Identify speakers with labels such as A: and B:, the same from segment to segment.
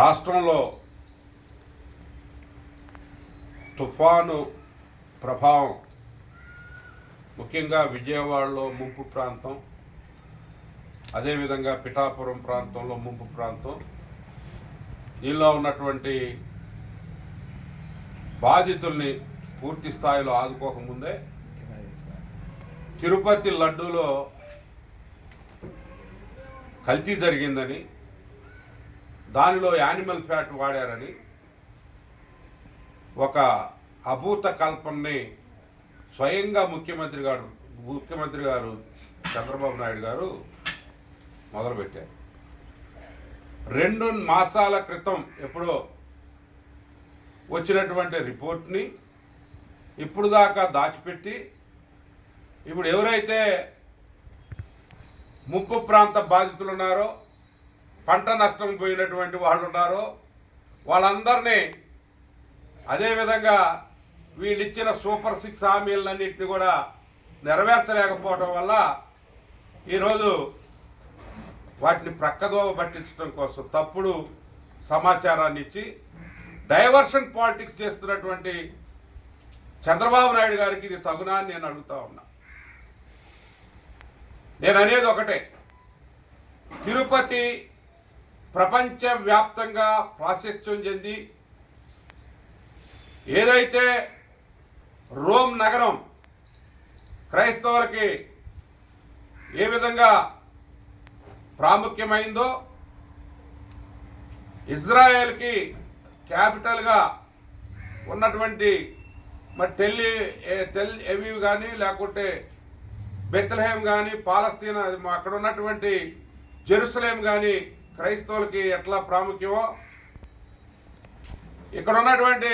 A: రాష్ట్రంలో తుఫాను ప్రభావం ముఖ్యంగా విజయవాడలో ముంపు ప్రాంతం అదేవిధంగా పిఠాపురం ప్రాంతంలో ముంపు ప్రాంతం దీనిలో ఉన్నటువంటి బాధితుల్ని పూర్తి స్థాయిలో ఆదుకోకముందే తిరుపతి లడ్డూలో కల్తీ జరిగిందని దానిలో యానిమల్ ఫ్యాట్ వాడారని ఒక అభూత కల్పనని స్వయంగా ముఖ్యమంత్రి గారు ముఖ్యమంత్రి గారు చంద్రబాబు నాయుడు గారు మొదలుపెట్టారు. రెండు మాసాల క్రితం ఎప్పుడో వచ్చినటువంటి రిపోర్ట్ని ఇప్పుడు దాకా దాచిపెట్టి ఇప్పుడు ఎవరైతే ముక్కు ప్రాంత బాధితులు ఉన్నారో పంట నష్టం పోయినటువంటి వాళ్ళు ఉన్నారో వాళ్ళందరినీ అదేవిధంగా వీళ్ళు ఇచ్చిన సూపర్ సిక్స్ హామీలన్నింటినీ కూడా నెరవేర్చలేకపోవటం వల్ల ఈరోజు వాటిని ప్రక్కదోవ పట్టించడం కోసం తప్పుడు సమాచారాన్ని ఇచ్చి డైవర్షన్ పాలిటిక్స్ చేస్తున్నటువంటి చంద్రబాబు నాయుడు గారికి ఇది తగునా అని నేను అడుగుతా ఉన్నా. నేను అనేది ఒకటే. తిరుపతి ప్రపంచవ్యాప్తంగా ప్రాశస్త్యం చెంది ఏదైతే రోమ్ నగరం క్రైస్తవులకి ఏ విధంగా ప్రాముఖ్యమైందో ఇజ్రాయెల్కి క్యాపిటల్గా ఉన్నటువంటి మరి టెల్లి టెల్ ఎవీవ్ కానీ లేకుంటే బెత్లహేమ్ కానీ పాలస్తీనా అక్కడ ఉన్నటువంటి జెరూసలేం కానీ క్రైస్తవులకి ఎట్లా ప్రాముఖ్యమో ఇక్కడ ఉన్నటువంటి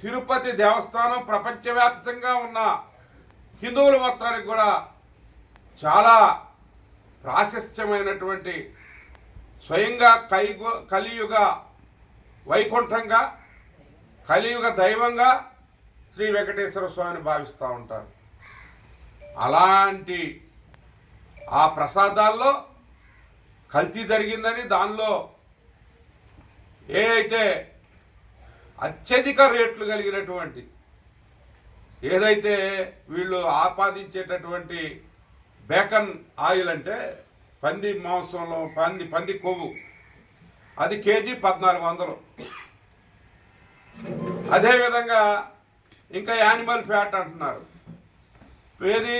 A: తిరుపతి దేవస్థానం ప్రపంచవ్యాప్తంగా ఉన్న హిందువుల మొత్తానికి కూడా చాలా ప్రాశస్త్యమైనటువంటి స్వయంగా కైగు కలియుగ వైకుంఠంగా కలియుగ దైవంగా శ్రీ వెంకటేశ్వర స్వామిని భావిస్తూ ఉంటారు. అలాంటి ఆ ప్రసాదాల్లో కల్తీ జరిగిందని దానిలో ఏ అయితే అత్యధిక రేట్లు కలిగినటువంటి ఏదైతే వీళ్ళు ఆపాదించేటటువంటి బేకన్ ఆయిల్ అంటే పంది మాంసంలో పంది పంది కొవ్వు అది కేజీ పద్నాలుగు వందలు. అదేవిధంగా ఇంకా యానిమల్ ఫ్యాట్ అంటున్నారు. ఏది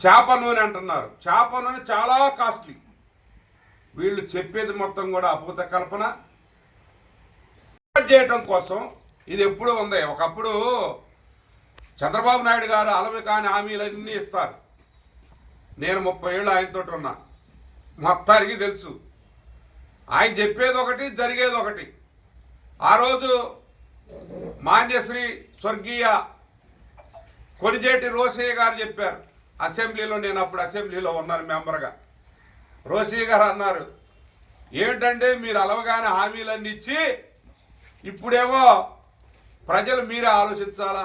A: చేప నూనె అంటున్నారు. చేప నూనె చాలా కాస్ట్లీ. వీళ్ళు చెప్పేది మొత్తం కూడా అభూత కల్పన. చేయటం కోసం ఇది ఎప్పుడు ఉంది. ఒకప్పుడు చంద్రబాబు నాయుడు గారు అలవి కాని హామీలన్నీ ఇస్తారు. నేను ముప్పై ఏళ్ళు ఆయనతో ఉన్నా. మొత్తానికి తెలుసు. ఆయన చెప్పేది ఒకటి జరిగేది ఒకటి. ఆ రోజు మాన్యశ్రీ స్వర్గీయ కొనిజేటి రోసయ్య గారు చెప్పారు. అసెంబ్లీలో నేను అప్పుడు అసెంబ్లీలో ఉన్నాను మెంబర్గా. రోసయ్య గారు అన్నారు ఏమిటంటే మీరు అలవగానే హామీలన్నీ ఇచ్చి ఇప్పుడేమో ప్రజలు మీరే ఆలోచించాలా?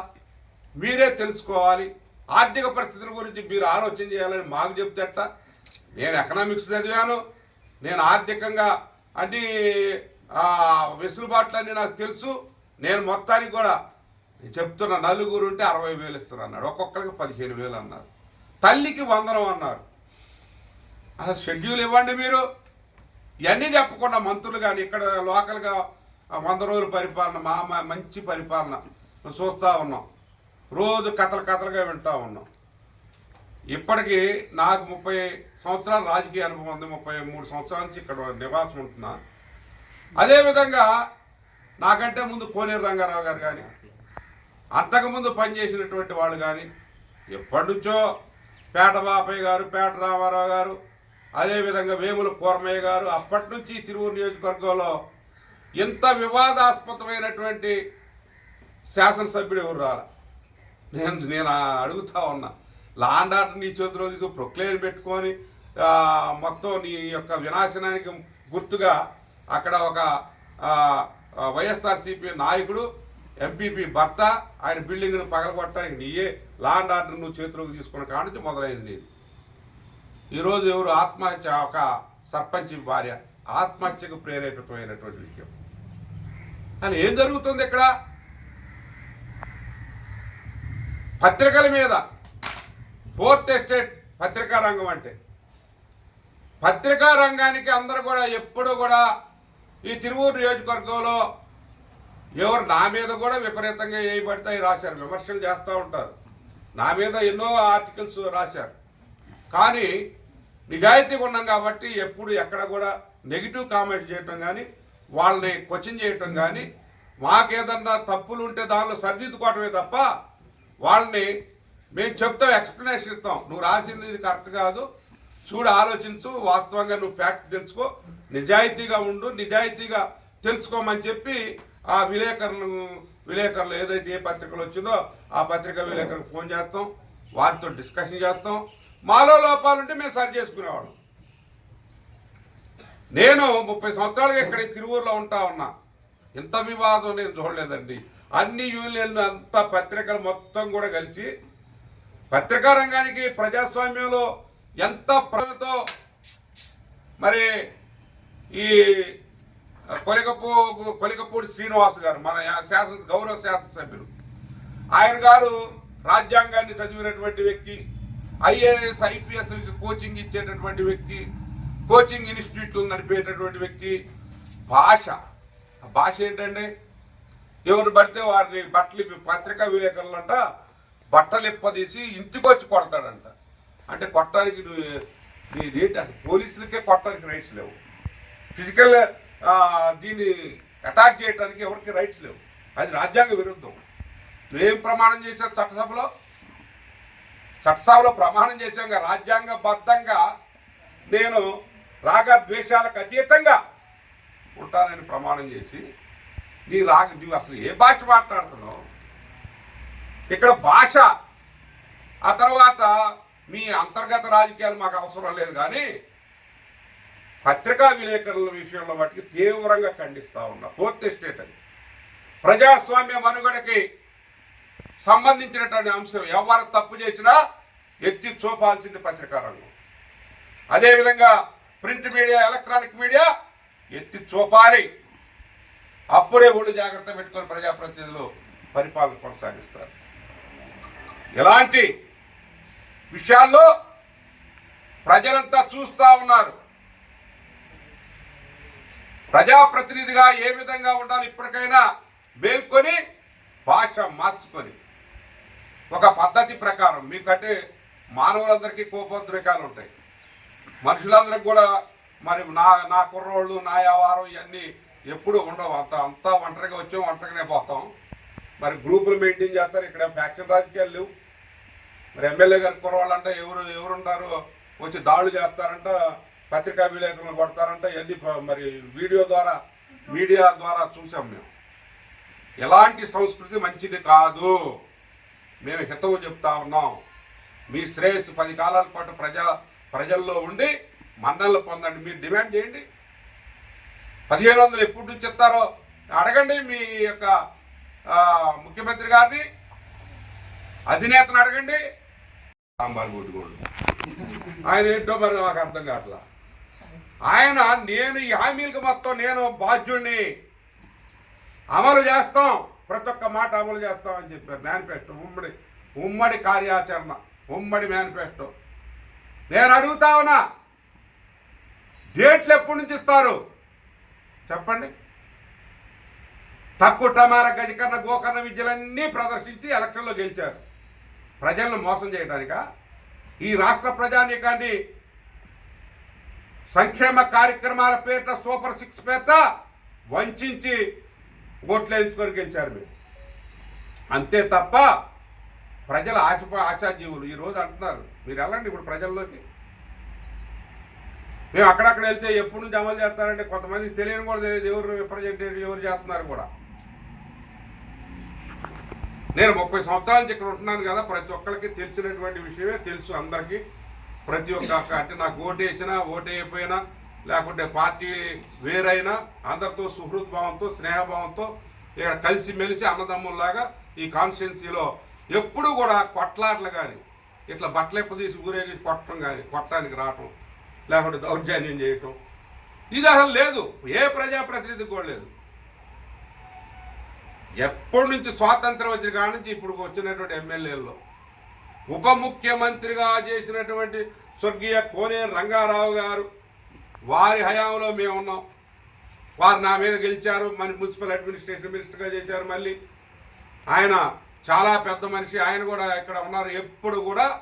A: మీరే తెలుసుకోవాలి. ఆర్థిక పరిస్థితుల గురించి మీరు ఆలోచన చేయాలని మాకు చెప్తేట నేను ఎకనామిక్స్ చదివాను. నేను ఆర్థికంగా అన్ని వెసులుబాట్లన్నీ నాకు తెలుసు. నేను మొత్తానికి కూడా చెప్తున్న నలుగురు ఉంటే అరవై వేలు ఇస్తున్నాను అన్నాడు. ఒక్కొక్కరికి పదిహేను వేలు అన్నారు. తల్లికి వందనం అన్నారు. అసలు షెడ్యూల్ ఇవ్వండి మీరు. ఇవన్నీ చెప్పకుండా మంత్రులు కానీ ఇక్కడ లోకల్గా వంద రోజుల పరిపాలన మా మా- మంచి పరిపాలన చూస్తూ ఉన్నాం. రోజు కథలు కథలుగా వింటూ ఉన్నాం. ఇప్పటికీ నాకు ముప్పై సంవత్సరాల రాజకీయ అనుభవం ఉంది. ముప్పై మూడు సంవత్సరాల నుంచి ఇక్కడ నివాసం ఉంటున్నా. అదేవిధంగా నాకంటే ముందు కోనేరు రంగారావు గారు కానీ అంతకుముందు పనిచేసినటువంటి వాళ్ళు కానీ ఎప్పటి నుంచో పేట బాపయ్య గారు పేట రామారావు గారు అదేవిధంగా వేముల కూరమయ్య గారు అప్పటి నుంచి తిరువురు నియోజకవర్గంలో ఇంత వివాదాస్పదమైనటువంటి శాసనసభ్యుడు ఎవరు రాల? నేను నేను అడుగుతా ఉన్నా. లాండ్ ఆర్డర్ నీ చేతిలో తీసి ప్రొక్లేన్ పెట్టుకొని మొత్తం నీ యొక్క వినాశనానికి గుర్తుగా అక్కడ ఒక వైఎస్ఆర్సీపీ నాయకుడు ఎంపీపీ భర్త ఆయన బిల్డింగ్ను పగలగొట్టడానికి నీయే లాండ్ ఆర్డర్ నువ్వు చేతిలోకి తీసుకున్న కాడ నుంచి మొదలైంది నేను ఈరోజు ఎవరు ఆత్మహత్య ఒక సర్పంచ్ భార్య ఆత్మహత్యకు ప్రేరేపితమైనటువంటి విషయం. అని ఏం జరుగుతుంది ఇక్కడ? పత్రికల మీద ఫోర్త్ ఎస్టేట్ పత్రికా రంగం అంటే. పత్రికా రంగానికి అందరూ కూడా ఎప్పుడూ కూడా ఈ తిరువూరు నియోజకవర్గంలో ఎవరు నా మీద కూడా విపరీతంగా వేయబడతాయి రాశారు విమర్శలు చేస్తూ ఉంటారు. నా మీద ఎన్నో ఆర్టికల్స్ రాశారు. కానీ నిజాయితీగా ఉన్నాం కాబట్టి ఎప్పుడు ఎక్కడ కూడా నెగిటివ్ కామెంట్ చేయటం కానీ వాళ్ళని క్వశ్చన్ చేయటం కానీ మాకేదన్నా తప్పులు ఉంటే దానిలో సరిదిద్దుకోవటమే తప్ప వాళ్ళని మేము చెప్తాం ఎక్స్ప్లెనేషన్ ఇస్తాం. నువ్వు రాసింది ఇది కరెక్ట్ కాదు. చూడు ఆలోచించు వాస్తవంగా నువ్వు ఫ్యాక్ట్ తెలుసుకో నిజాయితీగా ఉండు నిజాయితీగా తెలుసుకోమని చెప్పి ఆ విలేకరులను విలేకరులు ఏదైతే ఏ పత్రికలు వచ్చిందో ఆ పత్రిక విలేకరులకు ఫోన్ చేస్తాం. వారితో డిస్కషన్ చేస్తాం. మాలో లోపాలుంటే మేము సరి చేసుకునేవాళ్ళం. నేను ముప్పై సంవత్సరాలుగా ఇక్కడ తిరువూరులో ఉంటా ఉన్నా. ఇంత వివాదం నేను చూడలేదండి. అన్ని యూనియన్లు అంత పత్రికలు మొత్తం కూడా కలిసి పత్రికా రంగానికి ప్రజాస్వామ్యంలో ఎంత ప్రజలతో మరి ఈ కొలికపూ కొలికపూడి శ్రీనివాస్ గారు మన శాసన గౌరవ శాసనసభ్యులు. ఆయన గారు రాజ్యాంగాన్ని చదివినటువంటి వ్యక్తి ఐఏఎస్ ఐపీఎస్లకి కోచింగ్ ఇచ్చేటటువంటి వ్యక్తి కోచింగ్ ఇన్స్టిట్యూట్లు నడిపేటటువంటి వ్యక్తి. భాష. భాష ఏంటండి? ఎవరు పడితే వారిని బట్టలు పత్రికా పత్రికా అంట బట్టలు ఇప్పదీసి ఇంటికి వచ్చి కొడతాడంట. అంటే కొట్టడానికి నువ్వు నీ ఏంటి అసలు పోలీసులకే కొట్టడానికి రైట్స్ లేవు. ఫిజికల్ దీన్ని అటాక్ చేయడానికి ఎవరికి రైట్స్ లేవు. అది రాజ్యాంగ విరుద్ధం. నువ్వేం ప్రమాణం చేసావు చట్టసభలో? చట్టసభలో ప్రమాణం చేశాక రాజ్యాంగబద్ధంగా. నేను రాగ ద్వేషాలకు అతీతంగా ఉంటానని ప్రమాణం చేసి నీ రాగ నువ్వు అసలు ఏ భాష మాట్లాడుతున్నావు? ఇక్కడ భాష ఆ తర్వాత మీ అంతర్గత రాజకీయాలు మాకు అవసరం లేదు కానీ పత్రికా విలేకరుల విషయంలో మటుకు తీవ్రంగా ఖండిస్తూ ఉన్నా. ఫోర్త్ ఎస్టేట్ అది. ప్రజాస్వామ్య మనుగడకి సంబంధించినటువంటి అంశం ఎవరు తప్పు చేసినా ఎత్తి చూపాల్సింది పత్రికా రంగం. అదేవిధంగా ప్రింట్ మీడియా ఎలక్ట్రానిక్ మీడియా ఎత్తి చూపాలి. అప్పుడే ఒళ్ళు జాగ్రత్త పెట్టుకొని ప్రజాప్రతినిధులు పరిపాలన కొనసాగిస్తారు. ఎలాంటి విషయాల్లో ప్రజలంతా చూస్తూ ఉన్నారు. ప్రజాప్రతినిధిగా ఏ విధంగా ఉండాలి ఇప్పటికైనా మేల్కొని భాష మార్చుకొని. ఒక పద్ధతి ప్రకారం మీకంటే మానవులందరికీ కోపోద్రేకాలు ఉంటాయి. మనుషులందరికి కూడా మరి నా నా కుర్రోళ్ళు నా వ్యవహారం ఇవన్నీ ఎప్పుడు ఉండవు. అంత అంతా ఒంటరిగా వచ్చాం ఒంటరిగానే పోతాం. మరి గ్రూపులు మెయింటైన్ చేస్తారు. ఇక్కడ ఫ్యాక్షన్ రాజకీయాలు లేవు. మరి ఎమ్మెల్యే గారి కుర్రవాళ్ళు అంటే ఎవరు ఎవరుంటారు? వచ్చి దాడులు చేస్తారంట. పత్రికా విలేకరులు కొడతారంట ఇవన్నీ మరి వీడియో ద్వారా మీడియా ద్వారా చూసాం మేము. ఎలాంటి సంస్కృతి మంచిది కాదు. మేము హితవు చెప్తా ఉన్నాం. మీ శ్రేయస్సు పది కాలాల పాటు ప్రజా ప్రజల్లో ఉండి మన్నలు పొందండి. మీరు డిమాండ్ చేయండి. పదిహేను వందలు ఎప్పుడు నుంచి అడగండి మీ యొక్క ముఖ్యమంత్రి గారిని. అధినేతను అడగండి. సాంబార్ కొట్టుకోండి ఆయన ఏంటో మరి నాకు అర్థం కావట్లా. ఆయన నేను ఈ హామీలకు మొత్తం నేను బాధ్యుడిని అమలు చేస్తాం. ప్రతి ఒక్క మాట అమలు చేస్తామని చెప్పారు. మేనిఫెస్టో ఉమ్మడి ఉమ్మడి కార్యాచరణ ఉమ్మడి మేనిఫెస్టో. నేను అడుగుతా ఉన్నా డేట్లు ఎప్పటి నుంచి ఇస్తారు? చెప్పండి. తక్కువ టమార గజకర్ణ గోకర్ణ విద్యలన్నీ ప్రదర్శించి ఎలక్షన్లో గెలిచారు. ప్రజలను మోసం చేయడానిక ఈ రాష్ట్ర ప్రజానీకాన్ని సంక్షేమ కార్యక్రమాల పేరిట సూపర్ సిక్స్ పేరిట వంచి ఓట్లు వేయించుకొని గెలిచారు మీరు. అంతే తప్ప ప్రజల ఆశ ఆశాజీవులు ఈరోజు అంటున్నారు. మీరు వెళ్ళండి ఇప్పుడు ప్రజల్లోకి. మేము అక్కడక్కడ వెళ్తే ఎప్పుడు నుంచి అమలు చేస్తారంటే కొంతమందికి తెలియని కూడా తెలియదు. ఎవరు రిప్రజెంటేటివ్ ఎవరు చేస్తున్నారు కూడా. నేను ముప్పై సంవత్సరాల నుంచి ఇక్కడ ఉంటున్నాను కదా. ప్రతి ఒక్కరికి తెలిసినటువంటి విషయమే తెలుసు అందరికీ. ప్రతి ఒక్క అంటే నాకు ఓటేసినా ఓటేయపోయినా లేకుంటే పార్టీ వేరైనా అందరితో సుహృద్భావంతో స్నేహభావంతో ఇక్కడ కలిసి మెలిసి అన్నదమ్ముల్లాగా ఈ కాన్స్టిట్యున్సీలో ఎప్పుడూ కూడా కొట్లాటలు కానీ ఇట్లా బట్టలెప్ప తీసి ఊరేగి కొట్టడం కానీ కొట్టడానికి రావటం లేకుంటే దౌర్జన్యం చేయటం ఇది అసలు లేదు. ఏ ప్రజాప్రతినిధి కూడా లేదు. ఎప్పటి నుంచి స్వాతంత్రం వచ్చిన కాడ నుంచి ఇప్పుడు వచ్చినటువంటి ఎమ్మెల్యేల్లో ఉప ముఖ్యమంత్రిగా చేసినటువంటి స్వర్గీయ కోనేరు రంగారావు గారు. వారి హయాంలో మేము ఉన్నాం. వారు నా మీద గెలిచారు. మన మున్సిపల్ అడ్మినిస్ట్రేషన్ మినిస్టర్గా చేశారు మళ్ళీ. ఆయన చాలా పెద్ద మనిషి. ఆయన కూడా ఇక్కడ ఉన్నారు. ఎప్పుడు కూడా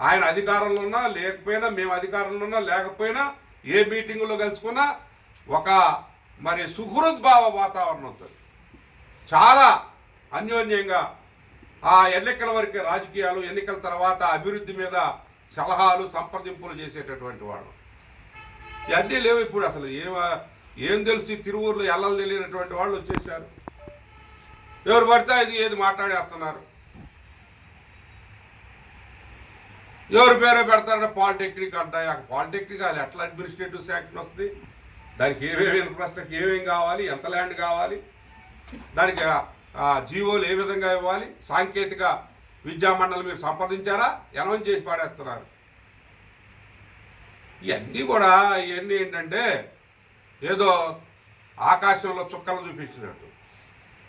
A: ఆయన అధికారంలో ఉన్నా లేకపోయినా మేము అధికారంలో ఉన్నా లేకపోయినా ఏ మీటింగులో కలుసుకున్నా ఒక మరి సుహృద్భావ వాతావరణం ఉంటుంది. చాలా అన్యోన్యంగా ఆ ఎన్నికల వరకు రాజకీయాలు ఎన్నికల తర్వాత అభివృద్ధి మీద సలహాలు సంప్రదింపులు చేసేటటువంటి వాళ్ళు. ఇవన్నీ లేవు ఇప్పుడు అసలు. ఏమ ఏం తెలిసి తిరువూరులో ఎల్లలు తెలియనటువంటి వాళ్ళు వచ్చేసారు. ఎవరు పడితే ఇది ఏది మాట్లాడేస్తున్నారు? ఎవరి పేరే పెడతారంటే? పాలిటెక్నిక్ అంటాయి. ఆ పాలిటెక్నిక్ అది ఎట్లా అడ్మినిస్ట్రేటివ్ శాంక్షన్ వస్తుంది? దానికి ఏమేమి ఇన్ఫ్రాస్ట్రక్చర్ ఏమేమి కావాలి? ఎంత ల్యాండ్ కావాలి? దానికి జీవోలు ఏ విధంగా ఇవ్వాలి? సాంకేతిక విద్యామండలి మీరు సంప్రదించారా? ఎనవం చేసి పాడేస్తున్నారు ఇవన్నీ కూడా ఇవన్నీ ఏంటంటే ఏదో ఆకాశంలో చుక్కలు చూపించినట్టు.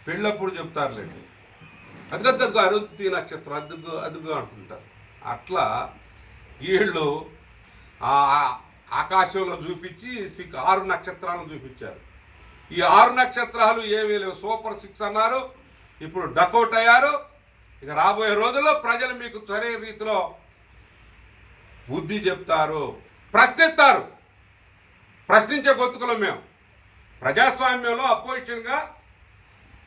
A: పెళ్ళప్పుడు చెప్తారులేండి. అదుగద్దగ్గు అరుత్తి నక్షత్రం అదుగు అదుగు అంటుంటారు. అట్లా వీళ్ళు ఆ ఆకాశంలో చూపించి సిక్ ఆరు నక్షత్రాలను చూపించారు. ఈ ఆరు నక్షత్రాలు ఏమీ లేవు. సూపర్ సిక్స్ అన్నారు. ఇప్పుడు డకౌట్ అయ్యారు. ఇక రాబోయే రోజుల్లో ప్రజలు మీకు సరైన రీతిలో బుద్ధి చెప్తారు ప్రశ్నిస్తారు. ప్రశ్నించే గొంతుకులం మేము. ప్రజాస్వామ్యంలో అపోజిషన్గా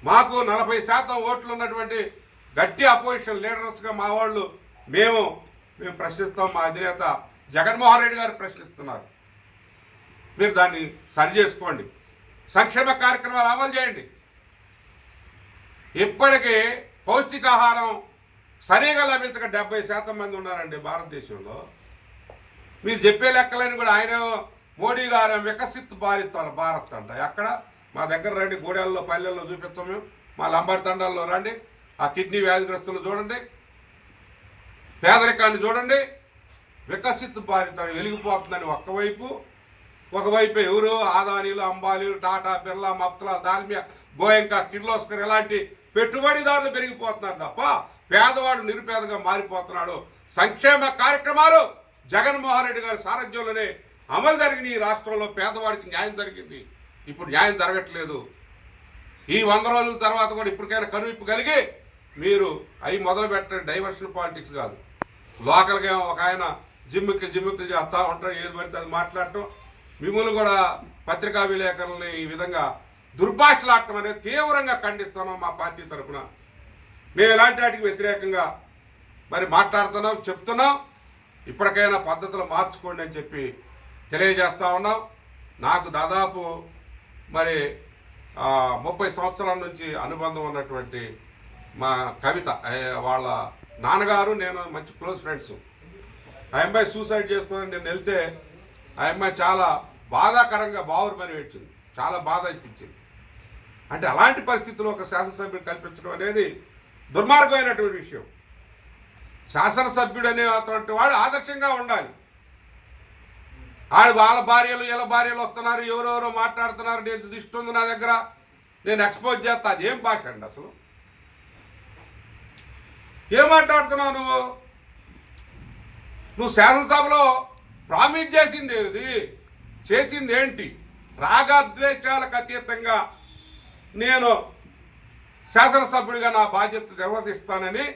A: మాకు నలభై శాతం ఓట్లు ఉన్నటువంటి గట్టి అపోజిషన్ లీడర్స్గా మా వాళ్ళు మేము మేము ప్రశ్నిస్తాం. మా అధినేత జగన్మోహన్ రెడ్డి గారు ప్రశ్నిస్తున్నారు. మీరు దాన్ని సరి చేసుకోండి. సంక్షేమ కార్యక్రమాలు అమలు చేయండి. ఇప్పటికీ పౌష్టికాహారం సరిగా లభించక డెబ్బై శాతం మంది ఉన్నారండి భారతదేశంలో. మీరు చెప్పే లెక్కలని కూడా ఆయన మోడీ గారు వికసిత్ భారత్ భారత్ అంట. ఎక్కడ? మా దగ్గర రండి గూడెల్లో పల్లెల్లో చూపిస్తాం మేము. మా లంబాడి తండాల్లో రండి ఆ కిడ్నీ వ్యాధిగ్రస్తులు చూడండి పేదరికాన్ని చూడండి. వికసిత్ భారత్ అని వెలిగిపోతుందని ఒక్కవైపు ఒకవైపు ఎవరు? ఆదానీలు అంబానీలు టాటా బిర్లా మప్తలా దాల్మియా గోయంక కిర్లోస్కర్ ఇలాంటి పెట్టుబడిదారులు పెరిగిపోతున్నారు తప్ప పేదవాడు నిరుపేదగా మారిపోతున్నాడు. సంక్షేమ కార్యక్రమాలు జగన్మోహన్ రెడ్డి గారి సారథ్యంలోనే అమలు జరిగిన ఈ రాష్ట్రంలో. పేదవాడికి న్యాయం జరిగింది. ఇప్పుడు న్యాయం జరగట్లేదు. ఈ వంద రోజుల తర్వాత కూడా ఇప్పటికైనా కనువిప్పు కలిగి మీరు అవి మొదలు పెట్టండి డైవర్షన్ పాలిటిక్స్ కాదు. లోకల్గా ఒక ఆయన జిమ్మిక్కులు జిమ్మిక్కులు చేస్తా ఉంటాడు. ఏది పడితే అది మాట్లాడటం. మిమ్మల్ని కూడా పత్రికా విలేకరులని ఈ విధంగా దుర్భాషలాడటం అనేది తీవ్రంగా ఖండిస్తున్నాం మా పార్టీ తరఫున. మేము ఎలాంటి వాటికి వ్యతిరేకంగా మరి మాట్లాడుతున్నాం చెప్తున్నాం. ఇప్పటికైనా పద్ధతులు మార్చుకోండి అని చెప్పి తెలియజేస్తా ఉన్నాం. నాకు దాదాపు మరి ముప్పై సంవత్సరాల నుంచి అనుబంధం ఉన్నటువంటి మా కవిత వాళ్ళ నాన్నగారు నేను మంచి క్లోజ్ ఫ్రెండ్స్. ఆ అమ్మాయి సూసైడ్ చేసుకుని నేను వెళ్తే ఆ అమ్మాయి చాలా బాధాకరంగా బావురుమని ఏడ్చింది చాలా బాధ అనిపించింది. అంటే అలాంటి పరిస్థితుల్లో ఒక శాసనసభ్యుడు కల్పించడం అనేది దుర్మార్గమైనటువంటి విషయం. శాసనసభ్యుడు అనేటువంటి వాడు ఆదర్శంగా ఉండాలి. ఆడు వాళ్ళ భార్యలు వీళ్ళ భార్యలు వస్తున్నారు ఎవరెవరో మాట్లాడుతున్నారు నేను దృష్టి ఉంది నా దగ్గర నేను ఎక్స్పోజ్ చేస్తా అదేం భాష అండి అసలు? ఏం మాట్లాడుతున్నావు నువ్వు? నువ్వు శాసనసభలో ప్రామిస్ చేసింది ఏది? చేసింది ఏంటి? రాగద్వేషాలకు అతీతంగా నేను శాసనసభ్యుడిగా నా బాధ్యత నిర్వర్తిస్తానని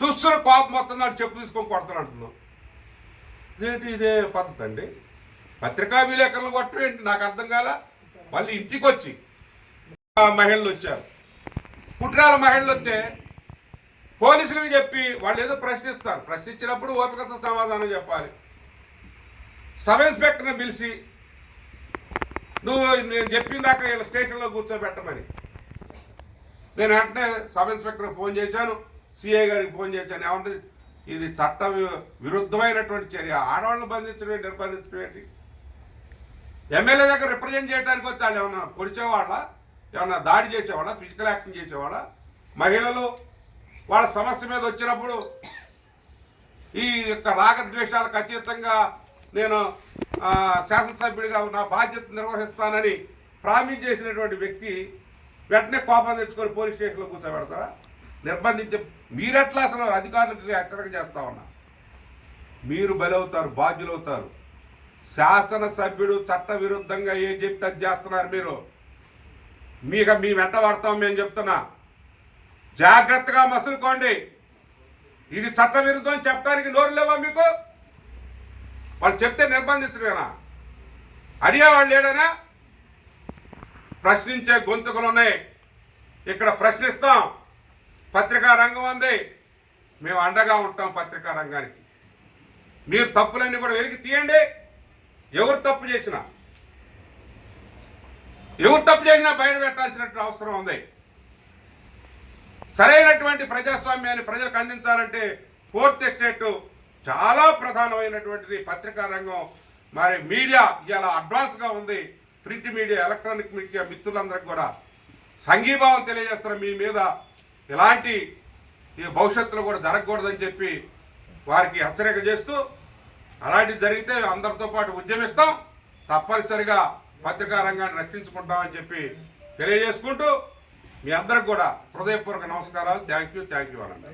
A: దుస్తుల కోపం మొత్తం నాడు చెప్పు తీసుకొని కొడతానంటున్నావు ఇదేంటి ఇదే పద్ధతి అండి? పత్రికా విలేకరులు కొట్టడం ఏంటి? నాకు అర్థం కాల. మళ్ళీ ఇంటికి వచ్చి మహిళలు వచ్చారు. కుట్రాల మహిళలు వస్తే పోలీసులకు చెప్పి వాళ్ళు ఏదో ప్రశ్నిస్తారు. ప్రశ్నించినప్పుడు ఓపికతో సమాధానం చెప్పాలి. సబ్ ఇన్స్పెక్టర్ని పిలిచి నువ్వు నేను చెప్పిన దాకా వీళ్ళ స్టేషన్లో కూర్చోబెట్టమని. నేను వెంటనే సబ్ ఇన్స్పెక్టర్ ఫోన్ చేశాను సిఐ గారికి ఫోన్ చేశాను. ఏమంటే ఇది చట్ట విరుద్ధమైనటువంటి చర్య. ఆడవాళ్ళని బంధించడం నిర్బంధించడం ఏంటి? ఎమ్మెల్యే దగ్గర రిప్రజెంట్ చేయడానికి వస్తే వాళ్ళు ఏమన్నా పొడిచేవాళ్ళ? ఏమన్నా దాడి చేసేవాళ్ళ? Physical action చేసేవాళ్ళ? మహిళలు వాళ్ళ సమస్య మీద వచ్చినప్పుడు ఈ యొక్క రాగద్వేషాలకు అతీతంగా నేను శాసనసభ్యుడిగా నా బాధ్యత నిర్వహిస్తానని ప్రామిస్ చేసినటువంటి వ్యక్తి వెంటనే కోపం తెచ్చుకొని పోలీస్ స్టేషన్లో కూర్చోబెడతారా? నిర్బంధించే మీరెట్లా అసలు అధికారులకు హెచ్చరిక చేస్తా ఉన్నా? మీరు బలవుతారు బాధ్యులవుతారు. శాసనసభ్యుడు చట్ట విరుద్ధంగా ఏం చెప్తే అది చేస్తున్నారు మీరు. మీకు మీ వెంట పడతాం మేము చెప్తున్నా. జాగ్రత్తగా మసులుకోండి. ఇది చట్ట విరుద్ధం చెప్పడానికి నోరు లేవా మీకు? వాళ్ళు చెప్తే నిర్బంధించడమేనా అడిగేవాళ్ళు లేడనా? ప్రశ్నించే గొంతుకులు ఉన్నాయి. ఇక్కడ ప్రశ్నిస్తాం. పత్రికా రంగం ఉంది. మేము అండగా ఉంటాం పత్రికా రంగానికి. మీరు తప్పులన్నీ కూడా వెలికి తీయండి. ఎవరు తప్పు చేసినా. ఎవరు తప్పు చేసినా బయట పెట్టాల్సినటువంటి అవసరం ఉంది. సరైనటువంటి ప్రజాస్వామ్యాన్ని ప్రజలకు అందించాలంటే ఫోర్త్ ఎస్టేట్ చాలా ప్రధానమైనటువంటిది పత్రికా రంగం. మరి మీడియా ఇలా అడ్వాన్స్గా ఉంది. ప్రింట్ మీడియా ఎలక్ట్రానిక్ మీడియా మిత్రులందరికీ కూడా సంఘీభావం తెలియజేస్తున్న మీ మీద ఇలాంటి ఈ భవిష్యత్తులో కూడా జరగకూడదని చెప్పి వారికి హెచ్చరిక చేస్తూ అలాంటివి జరిగితే అందరితో పాటు ఉద్యమిస్తాం. తప్పనిసరిగా పత్రికా రంగాన్ని రక్షించుకుంటామని చెప్పి తెలియజేసుకుంటూ మీ అందరికి కూడా హృదయపూర్వక నమస్కారాలు. థ్యాంక్ యూ థ్యాంక్ యూ అనండి